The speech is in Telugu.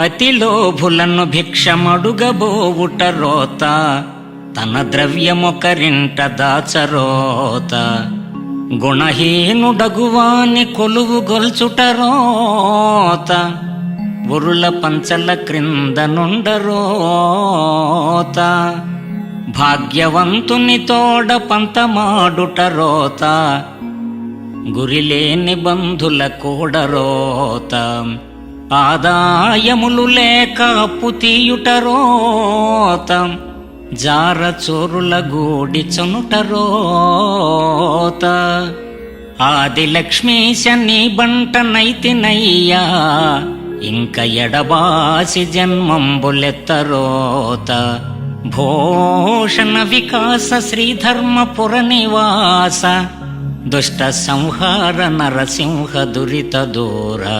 అతి లోభులను భిక్షమడుగబోవుట రోత తన ద్రవ్యమొకరింట దాచరోత. గుణహీనుడగువాని కొలువు గొల్చుట రోత ఉరుల పంచల క్రింద నుండరోత భాగ్యవంతుని తోడ పంతమాడుట రోత గురిలేని బంధుల కూడరోత ఆదాయములు లేక అప్పు తీయుట జార చోరుల గూడి చనుటరోత ఆది లక్ష్మీశ నీ బంట నైతినయ్యా ఇంక ఎడబాసి జన్మంబులెత్తరోత భూషణ వికాస శ్రీధర్మపుర నివాస దుష్ట సంహార నరసింహ దురిత దూరా.